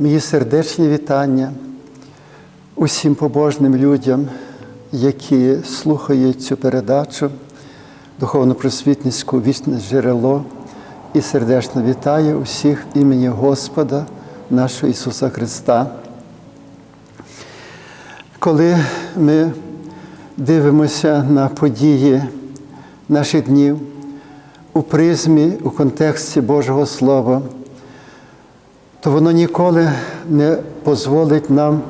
Мої сердечні вітання усім побожним людям, які слухають цю передачу, духовно-просвітницьку вічне джерело і сердечно вітаю усіх імені Господа нашого Ісуса Христа. Коли ми дивимося на події наших днів у призмі, у контексті Божого Слова, то воно ніколи не дозволить нам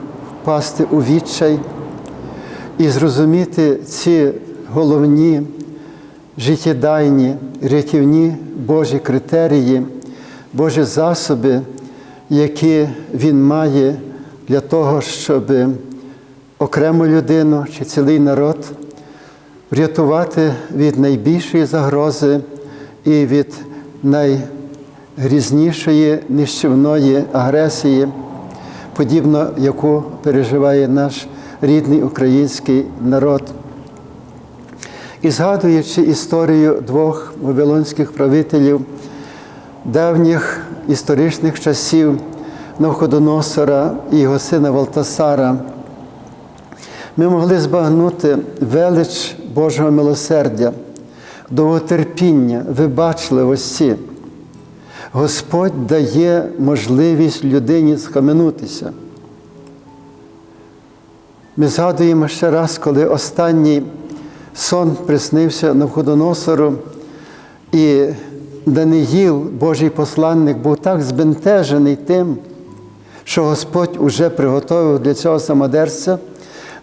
впасти у відчай і зрозуміти ці головні життєдайні, рятівні Божі критерії, Божі засоби, які Він має для того, щоб окрему людину чи цілий народ врятувати від найбільшої загрози і від най грізнішої нищівної агресії, подібно яку переживає наш рідний український народ. І згадуючи історію двох вавилонських правителів давніх історичних часів Навходоносора і його сина Валтасара, ми могли збагнути велич Божого милосердя, довготерпіння, вибачливості. Господь дає можливість людині схаменутися. Ми згадуємо ще раз, коли останній сон приснився Навходоносору, і Даниїл, Божий посланник, був так збентежений тим, що Господь уже приготовив для цього самодерця.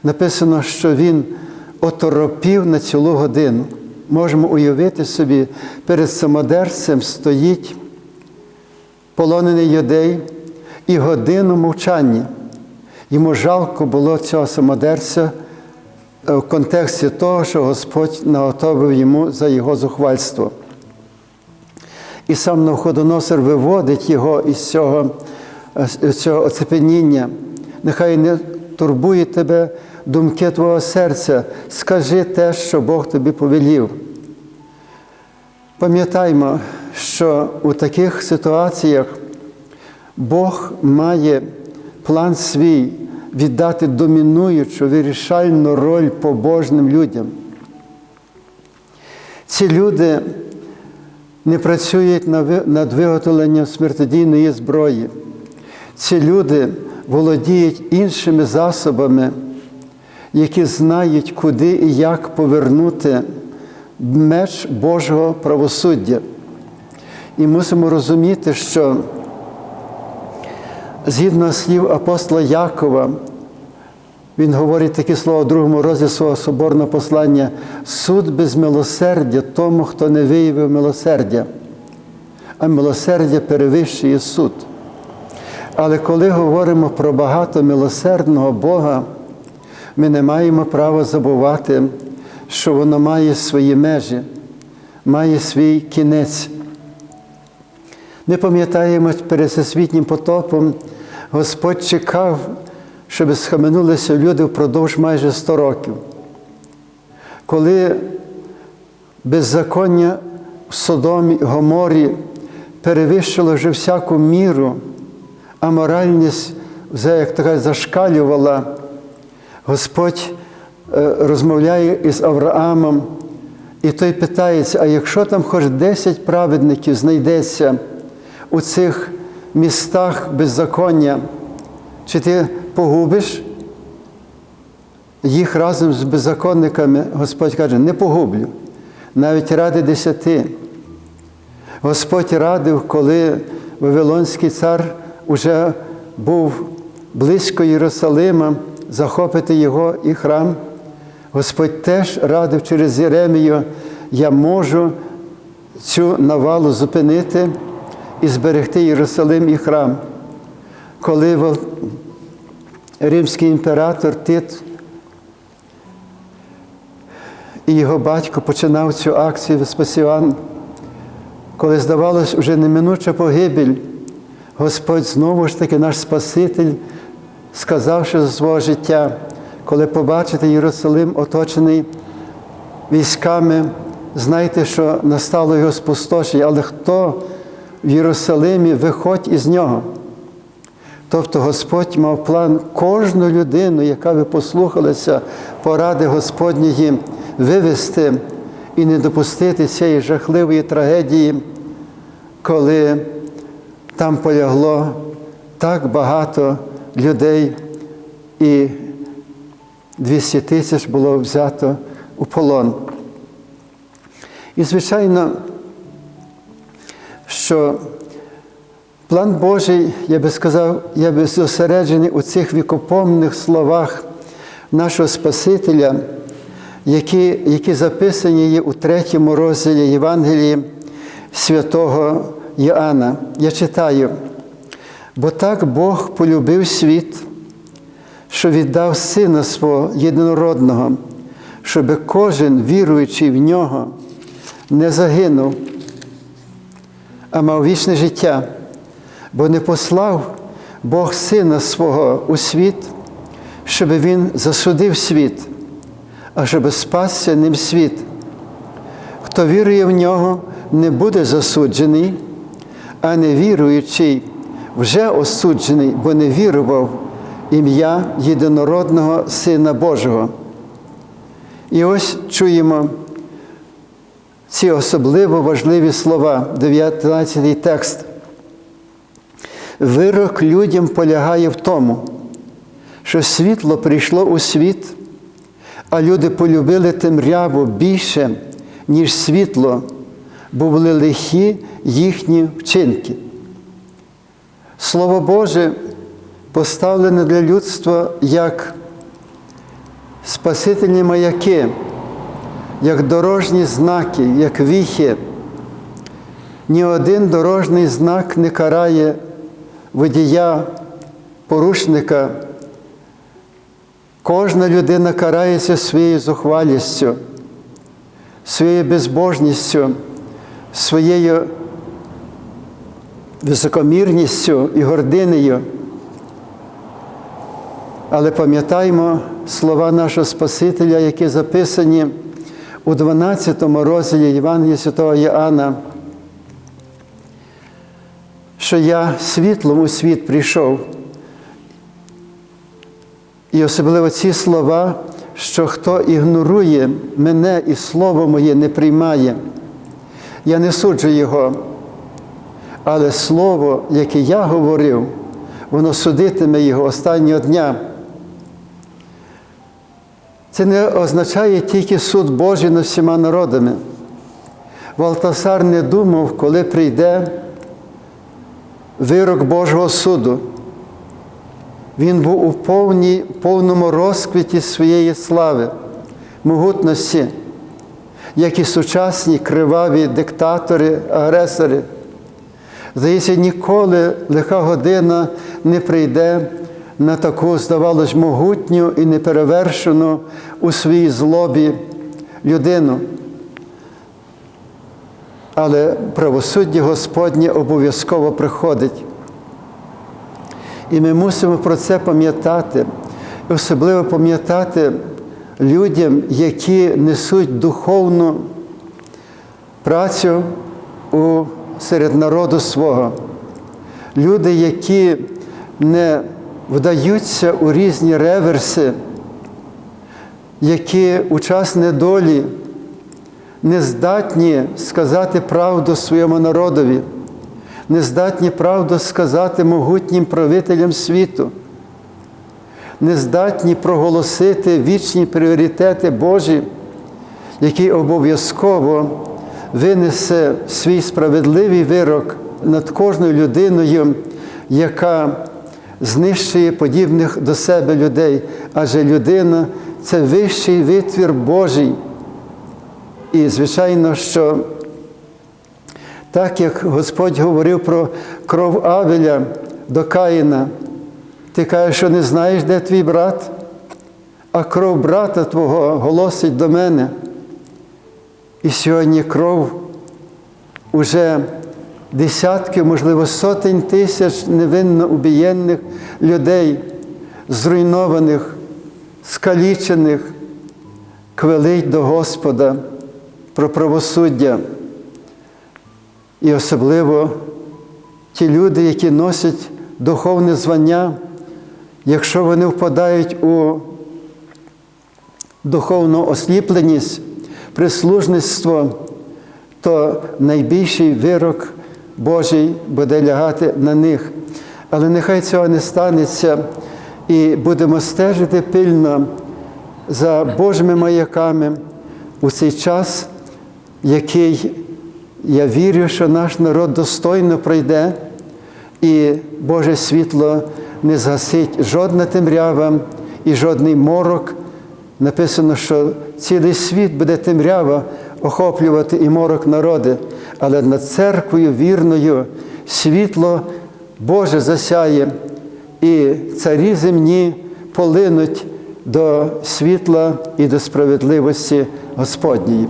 Написано, що він оторопів на цілу годину. Можемо уявити собі, перед самодерцем стоїть полонений юдей і годину мовчання. Йому жалко було цього самодерця в контексті того, що Господь наготовив йому за його зухвальство. І сам Навходоносор виводить його із цього, з цього оцепеніння. Нехай не турбує тебе думки твого серця, скажи те, що Бог тобі повелів. Пам'ятаймо, що у таких ситуаціях Бог має план свій віддати домінуючу вирішальну роль побожним людям. Ці люди не працюють над виготовленням смертодійної зброї. Ці люди володіють іншими засобами, які знають, куди і як повернути меч Божого правосуддя. І мусимо розуміти, що згідно слів апостола Якова, він говорить такі слова в другому розділі свого соборного послання: суд без милосердя тому, хто не виявив милосердя, а милосердя перевищує суд. Але коли говоримо про багато милосердного Бога, ми не маємо права забувати, що воно має свої межі, має свій кінець. Ми пам'ятаємо перед всесвітнім потопом, Господь чекав, щоб схаменулися люди впродовж майже 100 років. Коли беззаконня в Содомі, Гоморі перевищило вже всяку міру, а моральність як така зашкалювала, Господь розмовляє із Авраамом, і той питається: а якщо там хоч 10 праведників знайдеться у цих містах беззаконня, чи ти погубиш їх разом з беззаконниками? Господь каже, не погублю, навіть ради десяти. Господь радив, коли Вавилонський цар уже був близько Єрусалима, захопити його і храм. Господь теж радив через Єремію, я можу цю навалу зупинити і зберегти Єрусалим і храм. Коли римський імператор Тит і його батько починав цю акцію Веспасіан, коли здавалось, вже неминуча погибель, Господь знову ж таки наш Спаситель, сказавши за свого життя, коли побачите Єрусалим оточений військами, знайте, що настало його спустошення, але хто в Єрусалимі виходь із нього. Тобто Господь мав план кожну людину, яка би послухалася поради Господньої, вивести і не допустити цієї жахливої трагедії, коли там полягло так багато людей, і 200 тисяч було взято у полон. І, звичайно, що план Божий, я би сказав, я би зосереджений у цих вікопомних словах нашого Спасителя, які, які записані є у третьому розділі Євангелії святого Іоанна. Я читаю, бо так Бог полюбив світ, що віддав Сина свого єдинородного, щоб кожен, віруючий в нього, не загинув, а мав вічне життя, бо не послав Бог Сина свого у світ, щоб Він засудив світ, а щоб спасся ним світ. Хто вірує в нього, не буде засуджений, а не віруючий вже осуджений, бо не вірував ім'я єдинородного Сина Божого. І ось чуємо ці особливо важливі слова, 19 текст. Вирок людям полягає в тому, що світло прийшло у світ, а люди полюбили темряву більше, ніж світло, бо були лихі їхні вчинки. Слово Боже поставлене для людства як спасительні маяки, як дорожні знаки, як віхи. Ні один дорожній знак не карає водія, порушника. Кожна людина карається своєю зухвалістю, своєю безбожністю, своєю високомірністю і гординею. Але пам'ятаємо слова нашого Спасителя, які записані у 12 розділі Євангелія Святого Іоанна, що я світлом у світ прийшов. І особливо ці слова, що хто ігнорує мене і слово моє не приймає, я не суджу його. Але слово, яке я говорив, воно судитиме його останнього дня. Це не означає тільки суд Божий над всіма народами. Валтасар не думав, коли прийде вирок Божого суду. Він був у повній, повному розквіті своєї слави, могутності, як і сучасні криваві диктатори, агресори. Здається, ніколи лиха година не прийде на таку, здавалось, могутню і неперевершену у своїй злобі людину. Але правосуддя Господнє обов'язково приходить. І ми мусимо про це пам'ятати, особливо пам'ятати людям, які несуть духовну працю у, серед народу свого. Люди, які не вдаються у різні реверси, які у час недолі не здатні сказати правду своєму народові, не здатні правду сказати могутнім правителям світу, не здатні проголосити вічні пріоритети Божі, який обов'язково винесе свій справедливий вирок над кожною людиною, яка знищує подібних до себе людей, адже людина це вищий витвір Божий. І, звичайно, що так як Господь говорив про кров Авеля до Каїна, ти кажеш, що не знаєш, де твій брат, а кров брата Твого голосить до мене. І сьогодні кров уже десятки, можливо, сотень тисяч невинно убієнних людей, зруйнованих, скалічених, квелить до Господа про правосуддя. І особливо ті люди, які носять духовне звання, якщо вони впадають у духовну осліпленість, прислужництво, то найбільший вирок Божий буде лягати на них. Але нехай цього не станеться, і будемо стежити пильно за Божими маяками у цей час, який я вірю, що наш народ достойно пройде, і Боже світло не згасить жодна темрява і жодний морок. Написано, що цілий світ буде темрява охоплювати і морок народи, але над церквою вірною світло Боже засяє, і царі земні полинуть до світла і до справедливості Господньої.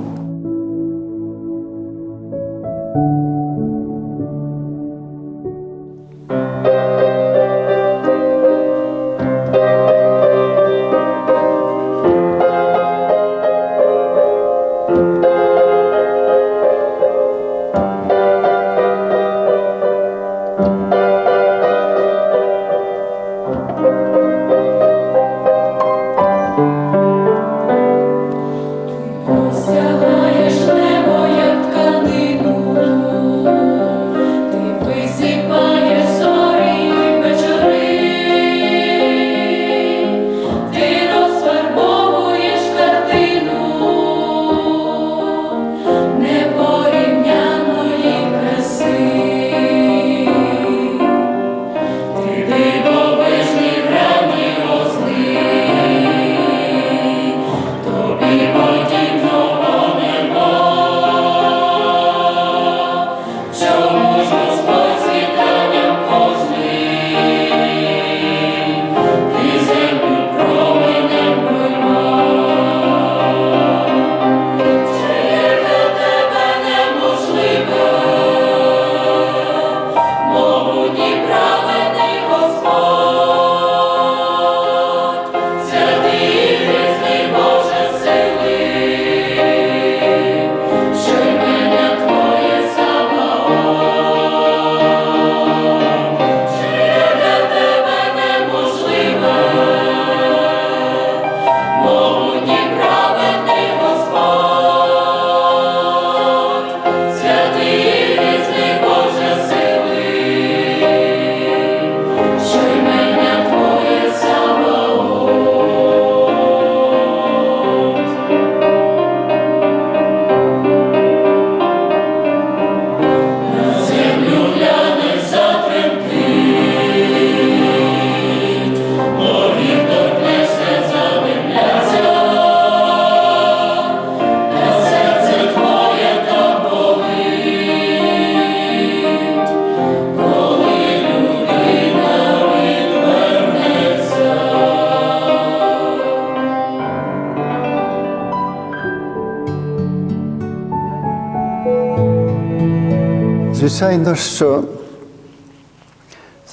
Звичайно, що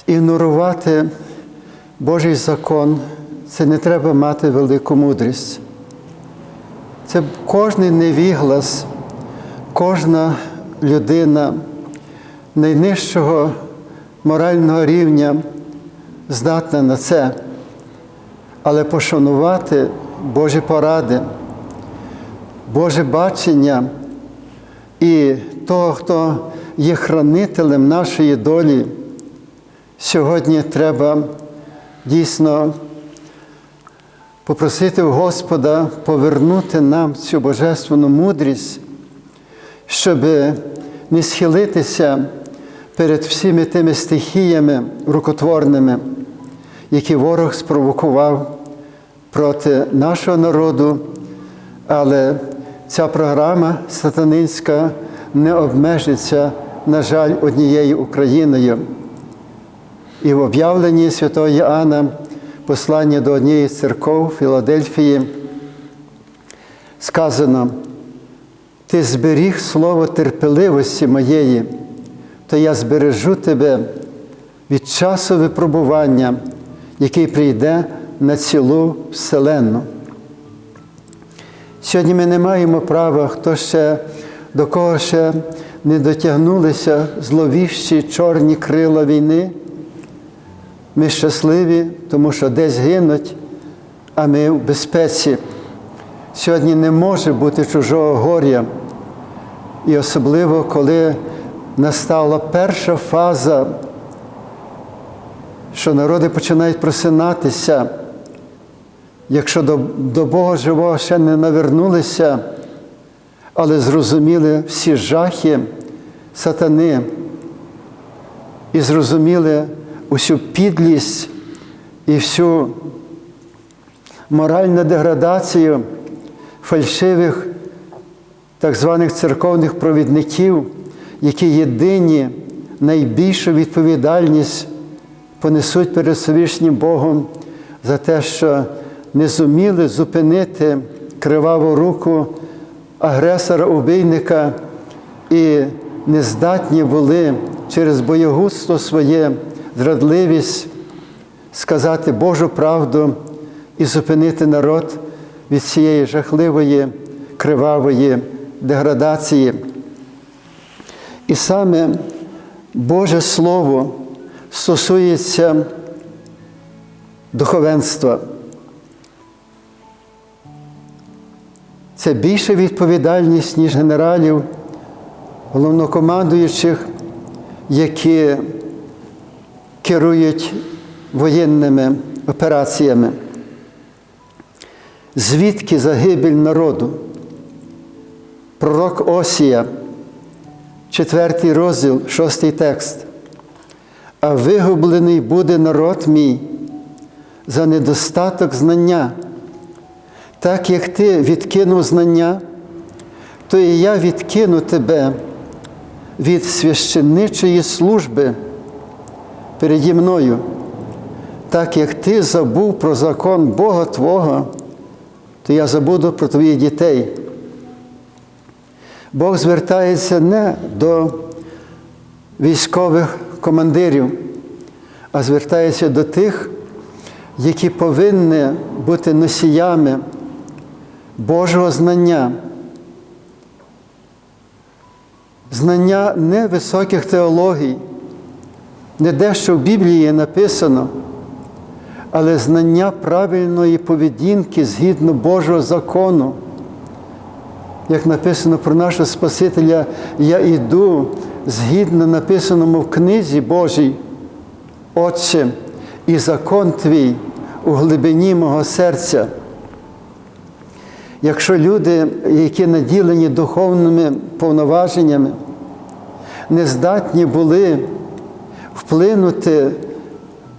ігнорувати Божий закон це не треба мати велику мудрість. Це кожний невіглас, кожна людина найнижчого морального рівня здатна на це, але пошанувати Божі поради, Боже бачення і того, хто є хранителем нашої долі, сьогодні треба дійсно попросити Господа повернути нам цю божественну мудрість, щоб не схилитися перед всіми тими стихіями рукотворними, які ворог спровокував проти нашого народу, але ця програма сатанинська не обмежиться, на жаль, однією Україною. І в об'явленні святого Іоанна, послання до однієї з церков Філадельфії, сказано, ти зберіг слово терпеливості моєї, то я збережу тебе від часу випробування, який прийде на цілу вселенну. Сьогодні ми не маємо права, хто ще до кого ще не дотягнулися зловіщі чорні крила війни, Ми щасливі, тому що десь гинуть, а ми в безпеці. Сьогодні не може бути чужого горя. І особливо, коли настала перша фаза, що народи починають просинатися, якщо до, Бога живого ще не навернулися, але зрозуміли всі жахи сатани і зрозуміли усю підлість і всю моральну деградацію фальшивих так званих церковних провідників, які єдині найбільшу відповідальність понесуть перед Всевишнім Богом за те, що не зуміли зупинити криваву руку агресора-убійника і не здатні були через боєгудство своє, зрадливість сказати Божу правду і зупинити народ від цієї жахливої кривавої деградації. І саме Боже Слово стосується духовенства. Це більша відповідальність, ніж генералів, головнокомандуючих, які керують воєнними операціями. Звідки загибель народу? Пророк Осія, четвертий розділ, шостий текст. А вигублений буде народ мій за недостаток знання. Так як ти відкинув знання, то і я відкину тебе від священничої служби переді мною, так як ти забув про закон Бога Твого, то я забуду про твоїх дітей. Бог звертається не до військових командирів, а звертається до тих, які повинні бути носіями Божого знання. Знання не високих теологій, не дещо в Біблії написано, але знання правильної поведінки згідно Божого закону. Як написано про нашого Спасителя, я йду згідно написаному в книзі Божій, Отче, і закон твій у глибині мого серця. Якщо люди, які наділені духовними повноваженнями, не здатні були вплинути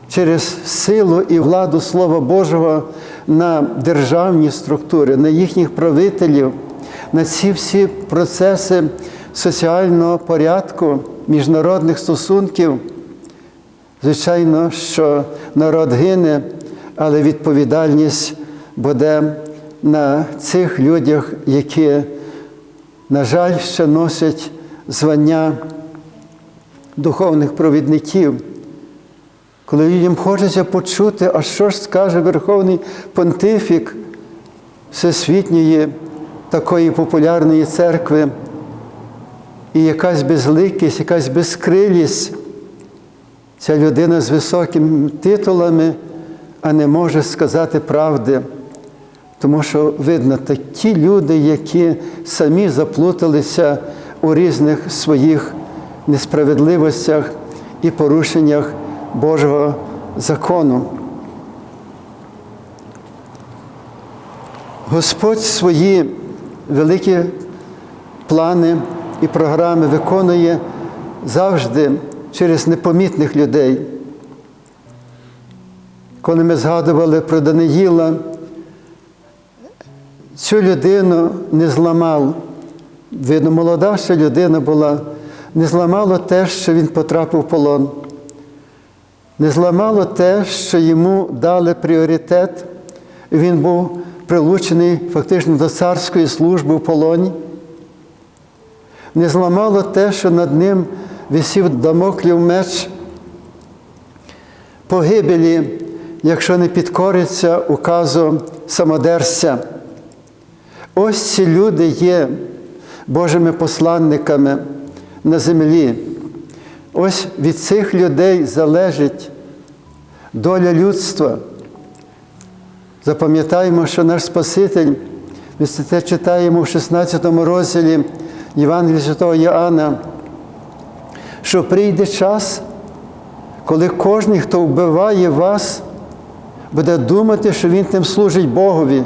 через силу і владу Слова Божого на державні структури, на їхніх правителів, на ці всі процеси соціального порядку, міжнародних стосунків, звичайно, що народ гине, але відповідальність буде на цих людях, які, на жаль, ще носять звання духовних провідників. Коли людям хочеться почути, а що ж скаже Верховний Понтифік всесвітньої такої популярної церкви, і якась безликість, якась безкрилість, ця людина з високими титулами, а не може сказати правди. Тому що видно, такі люди, які самі заплуталися у різних своїх несправедливостях і порушеннях Божого закону. Господь свої великі плани і програми виконує завжди через непомітних людей. Коли ми згадували про Даниїла, цю людину не зламав. Видно, молода ще людина була, не зламало те, що він потрапив в полон. Не зламало те, що йому дали пріоритет. Він був прилучений фактично до царської служби в полоні. Не зламало те, що над ним висів дамоклів меч погибелі, якщо не підкориться указу самодерця. Ось ці люди є Божими посланниками на землі. Ось від цих людей залежить доля людства. Запам'ятаємо, що наш Спаситель, ми це читаємо в 16 розділі Євангелія Святого Іоанна, що прийде час, коли кожен, хто вбиває вас, буде думати, що він тим служить Богові.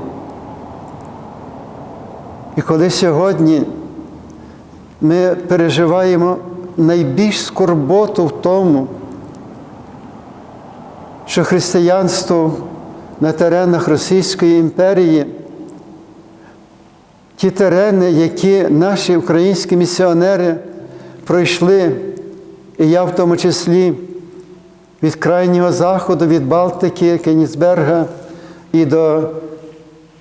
І коли сьогодні ми переживаємо найбільш скорботу в тому, що християнство на теренах Російської імперії, ті терени, які наші українські місіонери пройшли, і я в тому числі від крайнього заходу, від Балтики, Кенісберга і до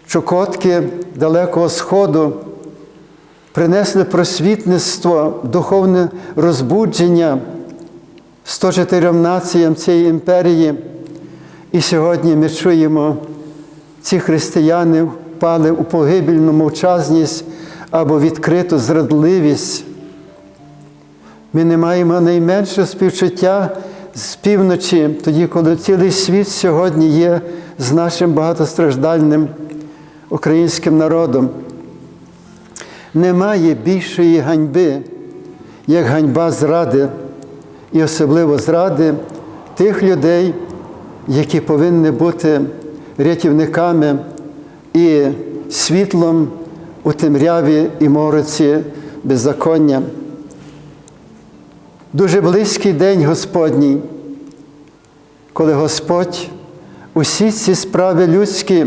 Чукотки, Далекого Сходу, принесли просвітництво, духовне розбудження 104 націям цієї імперії. І сьогодні ми чуємо, ці християни впали у погибельну мовчазність або відкриту зрадливість. Ми не маємо найменшого співчуття з півночі, тоді, коли цілий світ сьогодні є з нашим багатостраждальним українським народом. Немає більшої ганьби, як ганьба зради, і особливо зради тих людей, які повинні бути рятівниками і світлом у темряві і мороці беззаконня. Дуже близький день Господній, коли Господь усі ці справи людські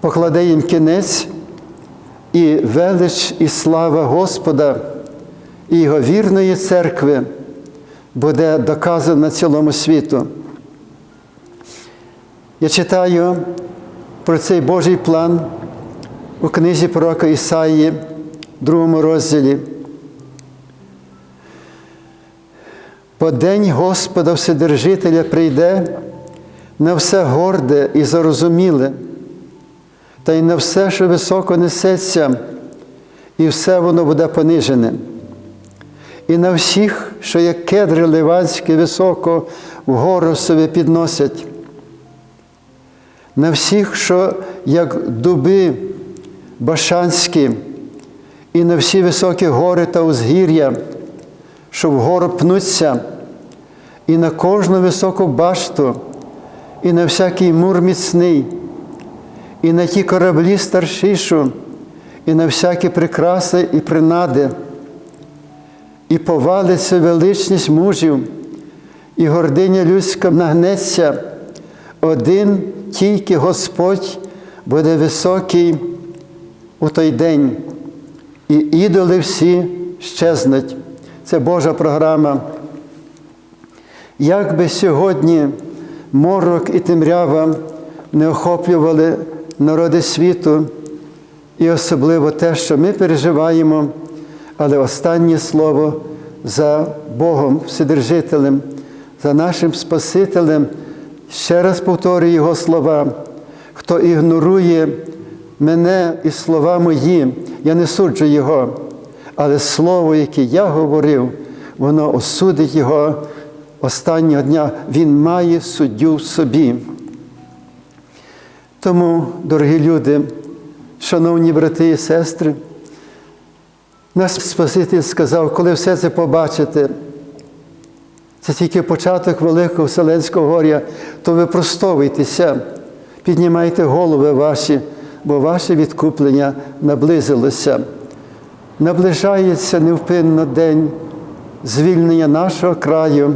покладе їм кінець і велич і слава Господа і Його вірної церкви буде доказана цілому світу. Я читаю про цей Божий план у книзі пророка Ісаї, другому розділі. По день Господа Вседержителя прийде на все горде і зарозуміле, та й на все, що високо несеться, і все воно буде понижене. І на всіх, що як кедри ливанські високо вгору собі підносять, на всіх, що як дуби башанські, і на всі високі гори та узгір'я, що вгору пнуться, і на кожну високу башту, і на всякий мур міцний, і на ті кораблі старшішу, і на всякі прикраси і принади, і повалиться величність мужів, і гординя людська нагнеться, один тільки Господь буде високий у той день, і ідоли всі щезнуть. Це Божа програма. Як би сьогодні морок і темрява не охоплювали народи світу, і особливо те, що ми переживаємо, але останнє слово за Богом, Вседержителем, за нашим Спасителем, ще раз повторюю Його слова, хто ігнорує мене і слова мої, я не суджу Його, але слово, яке я говорив, воно осудить Його останнього дня. Він має суддю в собі. Тому, дорогі люди, шановні брати і сестри, наш Спаситель сказав, коли все це побачите, це тільки початок великого Вселенського горя, то випростовуйтеся, піднімайте голови ваші, бо ваше відкуплення наблизилося. Наближається невпинно день звільнення нашого краю,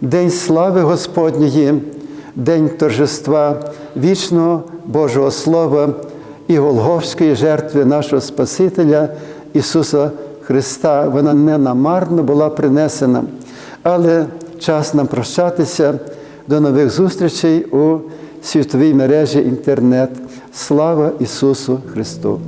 день слави Господньої, день торжества вічного Божого Слова і Голговської жертви нашого Спасителя Ісуса Христа. Вона не намарно була принесена. Але час нам прощатися. До нових зустрічей у світовій мережі інтернет. Слава Ісусу Христу!